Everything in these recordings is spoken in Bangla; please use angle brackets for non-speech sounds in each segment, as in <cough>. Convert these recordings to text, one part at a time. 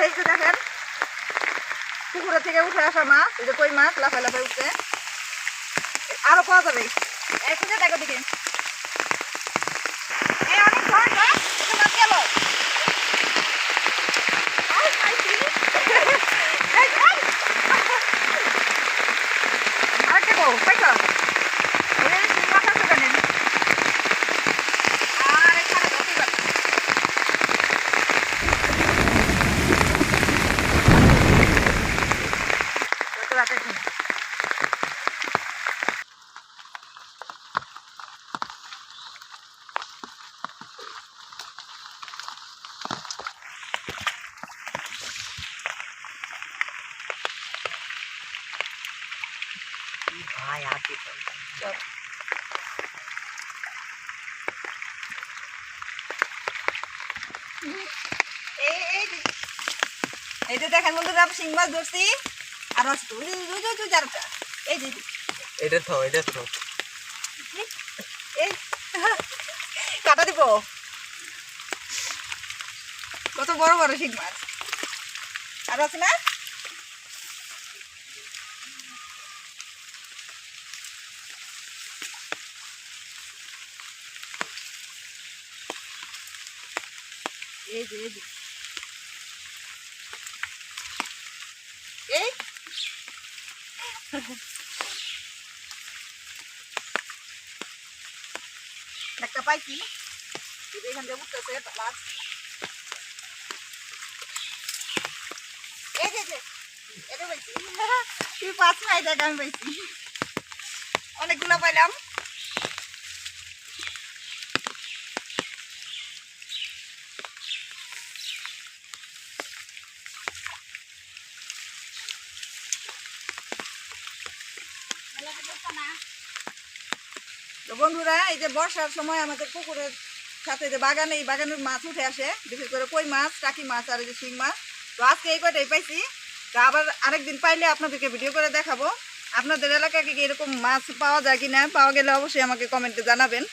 এই যে দেখেন পুকুরে থেকে উঠে আসা মাছ, এই যে কই মাছ, লাফায় লাফায় উঠছে। আরও পাওয়া যাবে। এই খুঁজে দেখো দিকে এই অনেক মাছ গেল। আরেকটা গো পাইছো এই যে মাছ আছে ওখানে। আর এখানে ধরতে পারছি। যত রাতে ঘুম। ভাই আগে চল। এই যে- দেখেন বন্ধুরা শিং মাছ ধরছি আর আছে তো। এই যে এটা তো এটা তো কাটা দিব কত বড় বড় শিং মাছ আর আছে না এই যে এই একটা পাইছি এখান থেকে উঠতেছে মাছ এই যে, এটা পাইছি। <laughs> তুই পাঁচ নাই দেখ আমি পাইছি। অনেকগুলো পাইলাম। তো বন্ধুরা, এই যে বর্ষার সময় আমাদের পুকুরের সাথে যে বাগানে, এই বাগানের মাছ উঠে আসে, বিশেষ করে কই মাছ, টাকি মাছ আর যে শিং মাছ। তো আজকে এই কয়টাই পাইছি, তো আবার আরেকদিন পাইলে আপনাদেরকে ভিডিও করে দেখাবো। আপনাদের এলাকায় কি এরকম মাছ পাওয়া যায় কি না পাওয়া গেলে অবশ্যই আমাকে কমেন্টে জানাবেন।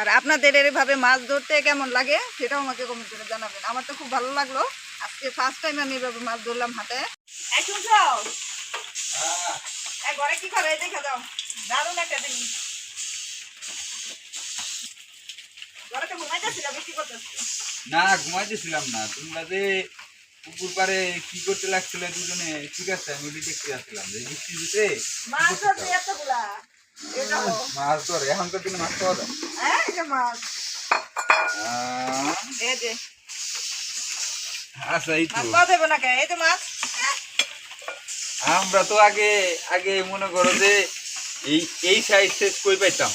আর আপনাদের এভাবে মাছ ধরতে কেমন লাগে, সেটাও আমাকে কমেন্ট করে জানাবেন। আমার তো খুব ভালো লাগল। আজকে ফার্স্ট টাইম আমি এভাবে মাছ ধরলাম হাতে ঘরে কি করে দেখা দাও। দারুণ একটা জিনিস। ঘরে তো ঘুমাইতেছিল বৃষ্টি করতেছিল না ঘুমাইতেছিলাম না। তোমরা যে পুকুর পারে কি করতে লাগছিল দুজনে ঠিক আছে আমি ওটি দেখতে আসছিলাম যে বৃষ্টির ভিতরে মাছ ধরছে এতগুলা? এই দেখো। মাছ ধরে এখনকার দিনে মাছ পাওয়া যায় হ্যাঁ আচ্ছা এই তো। মাছ পাওয়া যাবে না কে এই যে মাছ আমরা তো আগে আগে মনে করো যে এই এই সাইজ শেষ কই পাইতাম?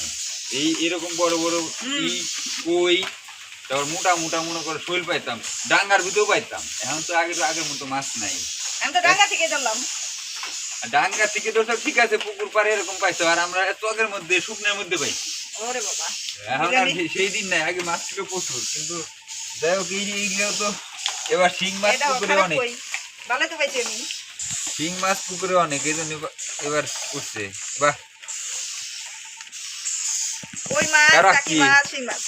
এই এরকম বড় বড় ই কই তারপর মোটা মোটা মনে করো শৈল পাইতাম। ডাঙ্গার ভিতরেও পাইতাম। এখন তো আগে তো আগের মতো মাছ নাই। আমি তো ডাঙ্গা থেকে ধরলাম। ডাঙ্গা থেকে তো সব ঠিক আছে পুকুর পাড়ে এরকম পাইছো। আর আমরা চকের মধ্যে শুকনের মধ্যে পাইছি। ওরে বাবা। এখন আর সেই- দিন নাই আগে মাছ ছিল প্রচুর। কিন্তু যাই হোক এই এইগুলো তো এবার শিং মাছ পুকুরে অনেক। ভালো তো পাইছি আমি। শিং মাছ পুকুরে অনেক এই জন্য এবার- উঠছে। বাহ। ওই মাছ? মাছ শিং মাছ?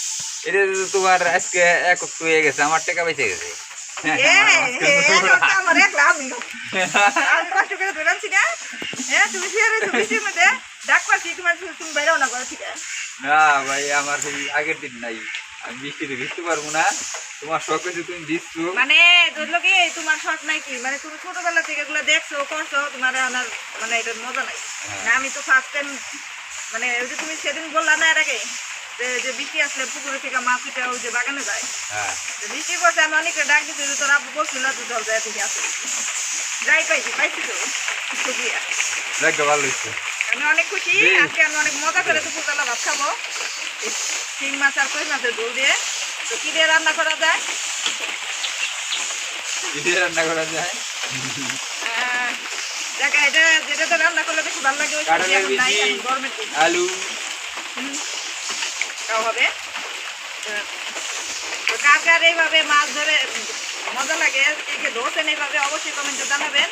এটা তো তোমার আজকে এক হয়ে গেছে আমার টাকা বেঁচে গেছে। না। ভাই আমার আগের দিন নাই। আমি বৃষ্টিতে ভিজতে পারব না। তোমার শখ হয়েছে তুমি ভিজছো মানে ধরলো কি তোমার শখ নাই কি? মানে তুমি ছোটবেলা থেকে এগুলো দেখছ করছ তোমার আনার মানে এটার মজা নাই। না আমি তো ফার্স্ট টাইম মানে ওই যে তুমি সেদিন বললা না এর আগে যে বৃষ্টি আসলে পুকুরে থেকে মাছ উঠে ওই যে বাগানে যায়। হ্যাঁ। বৃষ্টি পড়ছে আমি অনেকটা ডাক দিচ্ছি যে তোর আব্বু বলছিল তুই জল যায় থেকে আসে। যাই পাইছি পাইছি তো খুশি দেখ ভালো আমি অনেক খুশি আজকে আমি অনেক মজা করে দুপুরবেলা ভাত খাব। শিং মাছ আর কই মাছের দোল দিয়ে। তো কি দিয়ে রান্না করা যায়? রান্না করা যায়? দেখা এটা যেটাতে রান্না করলে বেশি ভালো লাগে ওই সবজি কাঁঠালের এখন নাই বিচি। এখন গরমের আলু। তাও হবে। তো- তো কার কার এইভাবে মাছ ধরে মজা লাগে কে ধরছেন এইভাবে অবশ্যই কমেন্টে জানাবেন।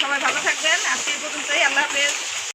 সবাই ভালো থাকবেন আজকে পর্যন্তই আল্লাহ হাফেজ।